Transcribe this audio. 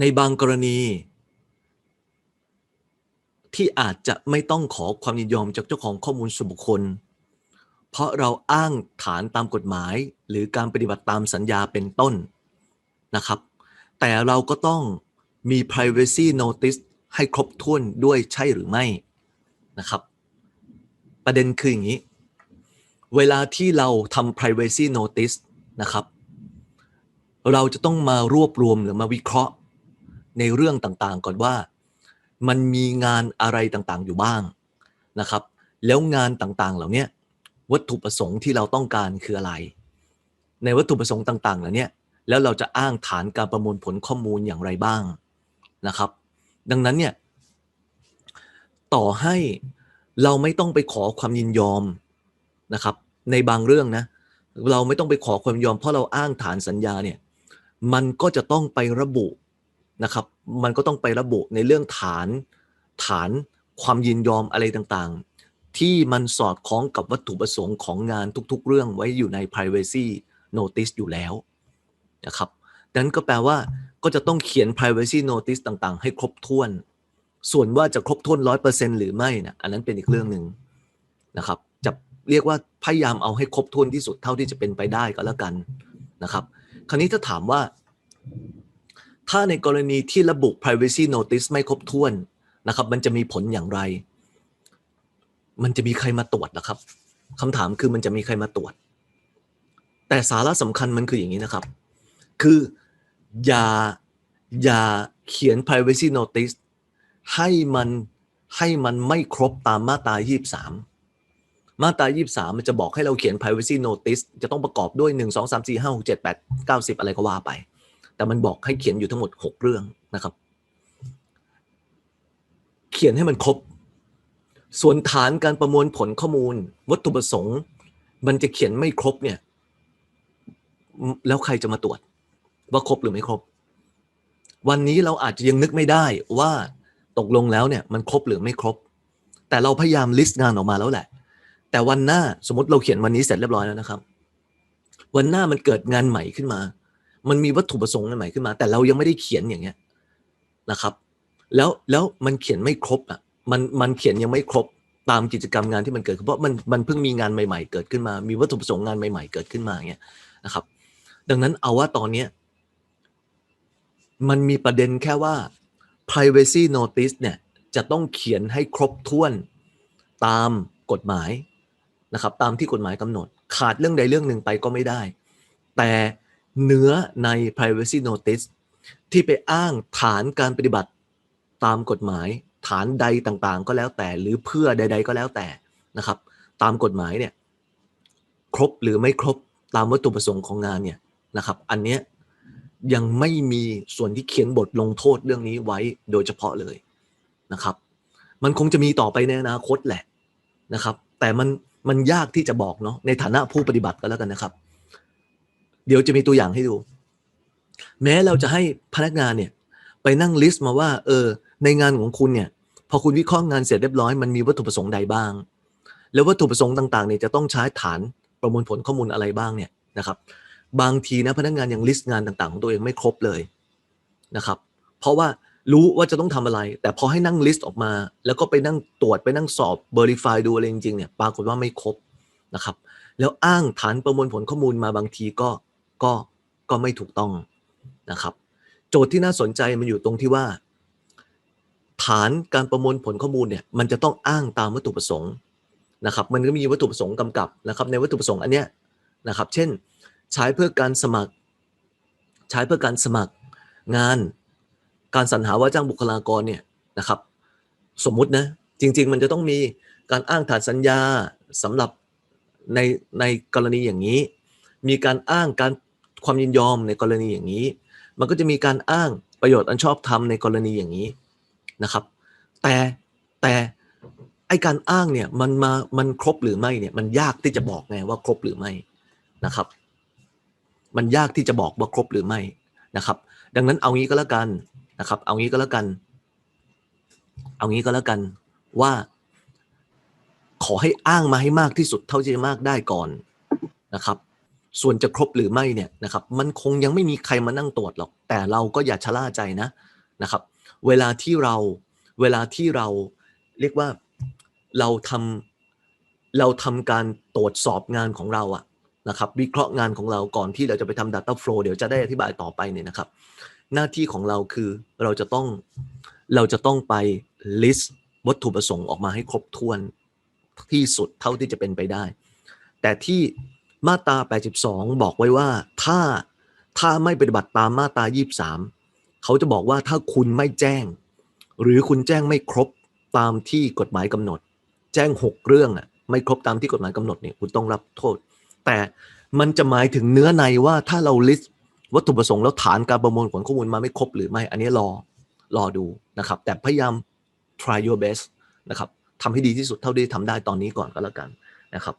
ในบางกรณี ที่อาจจะไม่ต้องขอความยินยอมจากเจ้าของข้อมูลส่วนบุคคล เพราะเราอ้างฐานตามกฎหมาย หรือการปฏิบัติตามสัญญาเป็นต้นนะครับ แต่เราก็ต้องมี privacy notice ให้ครบถ้วนด้วยใช่หรือไม่นะครับ ประเด็นคืออย่างนี้ เวลาที่เราทำ privacy notice นะครับ เราจะต้องมารวบรวมหรือมาวิเคราะห์ ในเรื่องต่างๆ ก่อนว่า มันมีงานอะไรต่างๆอยู่บ้างนะครับ แล้วงานต่างๆ เหล่านี้วัตถุประสงค์ที่เราต้องการคืออะไร ในวัตถุประสงค์ต่างๆ เหล่านี้แล้วเราจะอ้างฐานการประมวลผลข้อมูลอย่างไรบ้างนะครับ ดังนั้นเนี่ยต่อให้เราไม่ต้องไปขอความยินยอมนะครับ ในบางเรื่องนะเราไม่ต้องไปขอความยินยอมเพราะเราอ้างฐานสัญญาเนี่ยมันก็จะต้องไประบุ นะครับ มันก็ต้องไประบุในเรื่องฐานฐานความยินยอมอะไรต่างๆ ที่มันสอดคล้องกับวัตถุประสงค์ของงานทุกๆ เรื่องไว้อยู่ใน privacy notice อยู่แล้วนะครับดังนั้นก็แปลว่าก็จะต้องเขียน privacy notice ต่างๆ ให้ครบถ้วน ส่วนว่าจะครบถ้วน 100%หรือไม่นะอันนั้นเป็นอีกเรื่องหนึ่งนะครับจะเรียกว่าพยายามเอาให้ครบถ้วนที่สุดเท่าที่จะเป็นไปได้ก็แล้วกันนะครับ คราวนี้ถ้าถามว่า ถ้าในกรณีที่ระบุ privacy notice ไม่ครบถ้วนนะครับ มันจะมีผลอย่างไร มันจะมีใครมาตรวจนะครับคำถามคือมันจะมีใครมาตรวจ แต่สาระสำคัญมันคืออย่างนี้นะครับ คืออย่าอย่าเขียน privacy notice ให้มันให้มันไม่ครบตามมาตรา 23 มาตรา 23 มันจะบอกให้เราเขียน privacy notice จะต้องประกอบด้วย 1 2 3 4 5 6 7 8 9 10 อะไรก็ว่าไป แต่มันบอกให้เขียนอยู่ทั้งหมด 6 เรื่องนะครับ เขียนให้มันครบ ส่วนฐานการประมวลผลข้อมูล วัตถุประสงค์ มันจะเขียนไม่ครบเนี่ย แล้วใครจะมาตรวจ ว่าครบหรือไม่ครบ วันนี้เราอาจจะยังนึกไม่ได้ว่าตกลงแล้วเนี่ยมันครบหรือไม่ครบ แต่เราพยายามลิสต์งานออกมาแล้วแหละ แต่วันหน้าสมมติเราเขียนวันนี้เสร็จเรียบร้อยแล้วนะครับ วันหน้ามันเกิดงานใหม่ขึ้นมา มันมีวัตถุประสงค์ใหม่ขึ้นมา แต่เรายังไม่ได้เขียนอย่างเงี้ยนะครับ แล้วแล้วมันเขียนไม่ครบอะมันมันเขียนยังไม่ครบตามกิจกรรมงานที่มันเกิดเพราะมันมันเพิ่งมีงานใหม่ ๆ เกิดขึ้นมา มีวัตถุประสงค์งานใหม่ ๆ เกิดขึ้นมาเงี้ยนะครับ ดังนั้นเอาว่าตอนเนี้ยมันมีประเด็นแค่ว่า privacy notice เนี่ยจะต้องเขียนให้ครบถ้วนตามกฎหมายนะครับ ตามที่กฎหมายกำหนด ขาดเรื่องใดเรื่องหนึ่งไปก็ไม่ได้ แต่ เนื้อใน privacy notice ที่ไปอ้างฐานการปฏิบัติตามกฎหมาย ฐานใดต่างๆ ก็แล้วแต่ หรือเพื่อใด ๆ ก็แล้วแต่นะครับ ตามกฎหมายเนี่ยครบหรือไม่ครบตามวัตถุประสงค์ของงานเนี่ยนะครับอันเนี้ยยังไม่มีส่วนที่เขียนบทลงโทษเรื่องนี้ไว้โดยเฉพาะเลยนะครับ มันคงจะมีต่อไปในอนาคตแหละนะครับ แต่มันมันยากที่จะบอกเนาะในฐานะผู้ปฏิบัติก็แล้วกันนะครับ เดี๋ยวจะมีตัวอย่างให้ดู แม้เราจะให้พนักงานเนี่ย ไปนั่งลิสต์มาว่า เออ ในงานของคุณเนี่ย พอคุณวิเคราะห์งานเสร็จเรียบร้อยมันมีวัตถุประสงค์ใดบ้าง แล้ววัตถุประสงค์ต่างๆเนี่ยจะต้องใช้ฐานประมวลผลข้อมูลอะไรบ้างเนี่ยนะครับ บางทีนะพนักงานยังลิสต์งานต่างๆ ของตัวเองไม่ครบเลยนะครับ เพราะว่ารู้ว่าจะต้องทำอะไร แต่พอให้นั่งลิสต์ออกมา แล้วก็ไปนั่งตรวจไปนั่งสอบ verify ดูอะไรจริงๆเนี่ยปรากฏว่าไม่ครบนะครับ แล้วอ้างฐานประมวลผลข้อมูลมาบางทีก็ ก็ก็ไม่ถูกต้องนะครับ โจทย์ที่น่าสนใจมันอยู่ตรงที่ว่า ฐานการประมวลผลข้อมูลเนี่ยมันจะต้องอ้างตามวัตถุประสงค์นะครับมันก็มีวัตถุประสงค์กำกับนะครับในวัตถุประสงค์อันเนี้ยนะครับเช่นใช้เพื่อการสมัคร ใช้เพื่อการสมัครงาน การสรรหาว่าจ้างบุคลากรเนี่ยนะครับ สมมุตินะจริง ๆ มันจะต้องมีการอ้างฐานสัญญาสำหรับในในกรณีอย่างนี้ มีการอ้างการ ความยินยอมในกรณีอย่างนี้ มันก็จะมีการอ้างประโยชน์อันชอบธรรมในกรณีอย่างนี้นะครับ แต่แต่ไอการอ้างเนี่ยมันมามันครบหรือไม่เนี่ยมันยากที่จะบอกไงว่าครบหรือไม่นะครับ มันยากที่จะบอกว่าครบหรือไม่นะครับ ดังนั้นเอางี้ก็แล้วกันนะครับ เอางี้ก็แล้วกัน เอางี้ก็แล้วกันว่า ขอให้อ้างมาให้มากที่สุดเท่าที่จะมากได้ก่อนนะครับ ส่วนจะครบหรือไม่เนี่ยนะครับมันคงยังไม่มีใครมานั่งตรวจหรอก แต่เราก็อย่าชะล่าใจนะนะครับ เวลาที่เราเวลาที่เราเรียกว่าเราทำเราทำการตรวจสอบงานของเราอะนะครับ วิเคราะห์งานของเราก่อนที่เราจะไปทำ Data Flow เดี๋ยวจะได้อธิบายต่อไปเนี่ยนะครับ หน้าที่ของเราคือเราจะต้องเราจะต้องไป list วัตถุประสงค์ออกมาให้ครบถ้วนที่สุดเท่าที่จะเป็นไปได้ แต่ที่ มาตรา 82 บอกไว้ว่าถ้าถ้าไม่ปฏิบัติตามมาตรา 23 เขาจะบอกว่าถ้าคุณไม่แจ้ง หรือคุณแจ้งไม่ครบตามที่กฎหมายกำหนด แจ้ง 6 เรื่องอะไม่ครบตามที่กฎหมายกำหนดเนี่ยคุณต้องรับโทษ แต่มันจะหมายถึงเนื้อในว่าถ้าเรา list วัตถุประสงค์แล้วฐานการประมวลผลข้อมูลมาไม่ครบหรือไม่ อันนี้รอรอดูนะครับ แต่พยายาม try your best นะครับทำให้ดีที่สุดเท่าที่ทำได้ตอนนี้ก่อนก็แล้วกันนะครับ